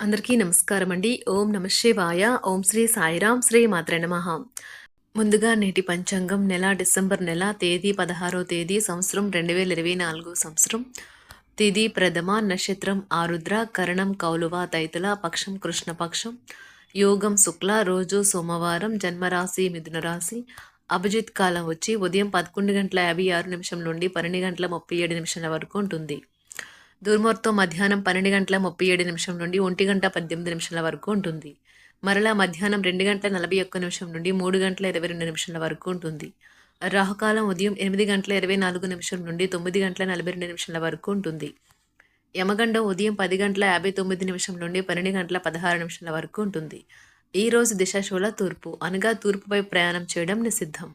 అందరికీ నమస్కారం అండి. ఓం నమ శివాయ. ఓం శ్రీ సాయిరాం శ్రీ మాత్ర నమ. ముందుగా నేటి పంచాంగం నెల డిసెంబర్ నెల తేదీ పదహారో తేదీ సంవత్సరం రెండు వేల ఇరవై నాలుగు సంవత్సరం. తిది ప్రథమ నక్షత్రం ఆరుద్ర కరణం కౌలువ తైతుల పక్షం కృష్ణపక్షం యోగం శుక్ల రోజు సోమవారం జన్మరాశి మిథున రాశి. అభిజిత్ కాలం వచ్చి ఉదయం పదకొండు గంటల యాభై ఆరు నిమిషం నుండి పన్నెండు గంటల ముప్పై ఏడు నిమిషాల వరకు ఉంటుంది. దుర్ముహూర్తం మధ్యాహ్నం పన్నెండు గంటల ముప్పై ఏడు నిమిషం నుండి ఒంటి గంట పద్దెనిమిది నిమిషాల వరకు ఉంటుంది. మరలా మధ్యాహ్నం రెండు గంటల నలభై ఒక్క నిమిషం నుండి మూడు గంటల ఇరవై రెండు నిమిషాల వరకు ఉంటుంది. రాహుకాలం ఉదయం ఎనిమిది గంటల ఇరవై నాలుగు నిమిషం నుండి తొమ్మిది గంటల నలభై రెండు నిమిషాల వరకు ఉంటుంది. యమగండం ఉదయం పది గంటల యాభై తొమ్మిది నిమిషం నుండి పన్నెండు గంటల పదహారు నిమిషాల వరకు ఉంటుంది. ఈ రోజు దిశాశూల తూర్పు. అనగా తూర్పుపై ప్రయాణం చేయడం నిషిద్ధం.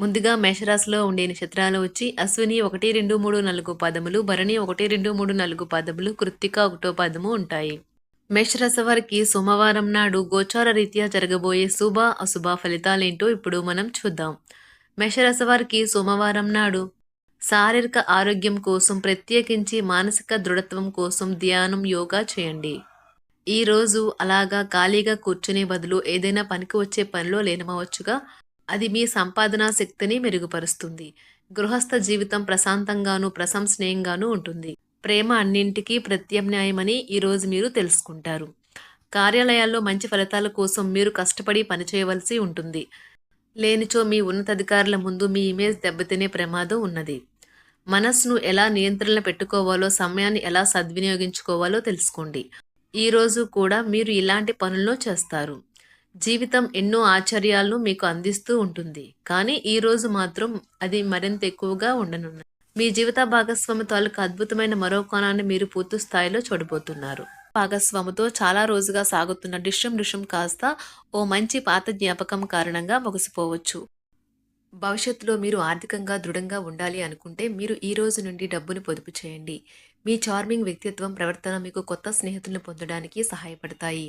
ముందుగా మేషరాశిలో ఉండే నక్షత్రాలు వచ్చి అశ్విని ఒకటి రెండు మూడు నాలుగు పదములు భరణి ఒకటి రెండు మూడు నాలుగు పదములు కృత్తిక ఒకటో పదము ఉంటాయి. మేషరాశి వారికి సోమవారం నాడు గోచార రీత్యా జరగబోయే శుభ అశుభ ఫలితాలేంటో ఇప్పుడు మనం చూద్దాం. మేషరాశి వారికి సోమవారం నాడు శారీరక ఆరోగ్యం కోసం ప్రత్యేకించి మానసిక దృఢత్వం కోసం ధ్యానం యోగా చేయండి. ఈ రోజు అలాగా ఖాళీగా కూర్చునే బదులు ఏదైనా పనికి వచ్చే పనిలో లేనమవచ్చుగా అది మీ సంపాదనా శక్తిని మెరుగుపరుస్తుంది. గృహస్థ జీవితం ప్రశాంతంగాను ప్రశంసనీయంగాను ఉంటుంది. ప్రేమ అన్నింటికీ ప్రత్యామ్నాయమని ఈరోజు మీరు తెలుసుకుంటారు. కార్యాలయాల్లో మంచి ఫలితాల కోసం మీరు కష్టపడి పనిచేయవలసి ఉంటుంది. లేనిచో మీ ఉన్నతాధికారుల ముందు మీ ఇమేజ్ దెబ్బతినే ప్రమాదం ఉన్నది. మనస్సును ఎలా నియంత్రణ పెట్టుకోవాలో సమయాన్ని ఎలా సద్వినియోగించుకోవాలో తెలుసుకోండి. ఈరోజు కూడా మీరు ఇలాంటి పనుల్లో చేస్తారు. జీవితం ఎన్నో ఆశ్చర్యాలను మీకు అందిస్తూ ఉంటుంది. కానీ ఈ రోజు మాత్రం అది మరింత ఎక్కువగా ఉండనున్నది. మీ జీవిత భాగస్వామి తాలూకు అద్భుతమైన మరో కోణాన్ని మీరు పూర్తి స్థాయిలో చూడబోతున్నారు. భాగస్వామితో చాలా రోజుగా సాగుతున్న డిషం డిషం కాస్త ఓ మంచి పాత జ్ఞాపకం కారణంగా ముగిసిపోవచ్చు. భవిష్యత్తులో మీరు ఆర్థికంగా దృఢంగా ఉండాలి అనుకుంటే మీరు ఈ రోజు నుండి డబ్బును పొదుపు చేయండి. మీ చార్మింగ్ వ్యక్తిత్వం ప్రవర్తన మీకు కొత్త స్నేహితులను పొందడానికి సహాయపడతాయి.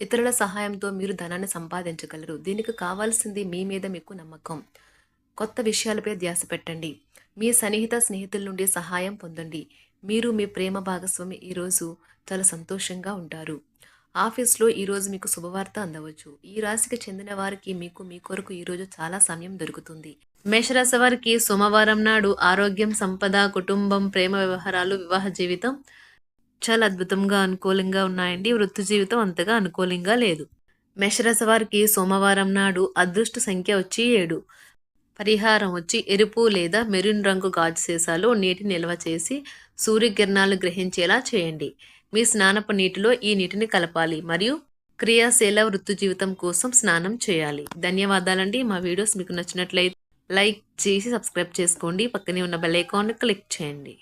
ఇతరుల సహాయంతో మీరు ధనాన్ని సంపాదించగలరు. దీనికి కావాల్సింది మీ మీద మీకు నమ్మకం. కొత్త విషయాలపై ధ్యాస పెట్టండి. మీ సన్నిహిత స్నేహితుల నుండి సహాయం పొందండి. మీరు మీ ప్రేమ భాగస్వామి. ఈరోజు చాలా సంతోషంగా ఉంటారు. ఆఫీస్లో ఈరోజు మీకు శుభవార్త అందవచ్చు. ఈ రాశికి చెందిన వారికి మీకు మీ కొరకు ఈరోజు చాలా సమయం దొరుకుతుంది. మేషరాశి వారికి సోమవారం నాడు ఆరోగ్యం సంపద కుటుంబం ప్రేమ వ్యవహారాలు వివాహ జీవితం చాలా అద్భుతంగా అనుకూలంగా ఉన్నాయండి. వృత్తి జీవితం అంతగా అనుకూలంగా లేదు. మేషరాశి వారికి సోమవారం నాడు అదృష్ట సంఖ్య వచ్చి ఏడు. పరిహారం వచ్చి ఎరుపు లేదా మెరూన్ రంగు గాజు సీసాలో నీటి నిల్వ చేసి సూర్యకిరణాలు గ్రహించేలా చేయండి. మీ స్నానపు నీటిలో ఈ నీటిని కలపాలి మరియు క్రియాశీల వృత్తి జీవితం కోసం స్నానం చేయాలి. ధన్యవాదాలండి. మా వీడియోస్ మీకు నచ్చినట్లయితే లైక్ చేసి సబ్స్క్రైబ్ చేసుకోండి. పక్కనే ఉన్న బెల్ ఐకాన్ క్లిక్ చేయండి.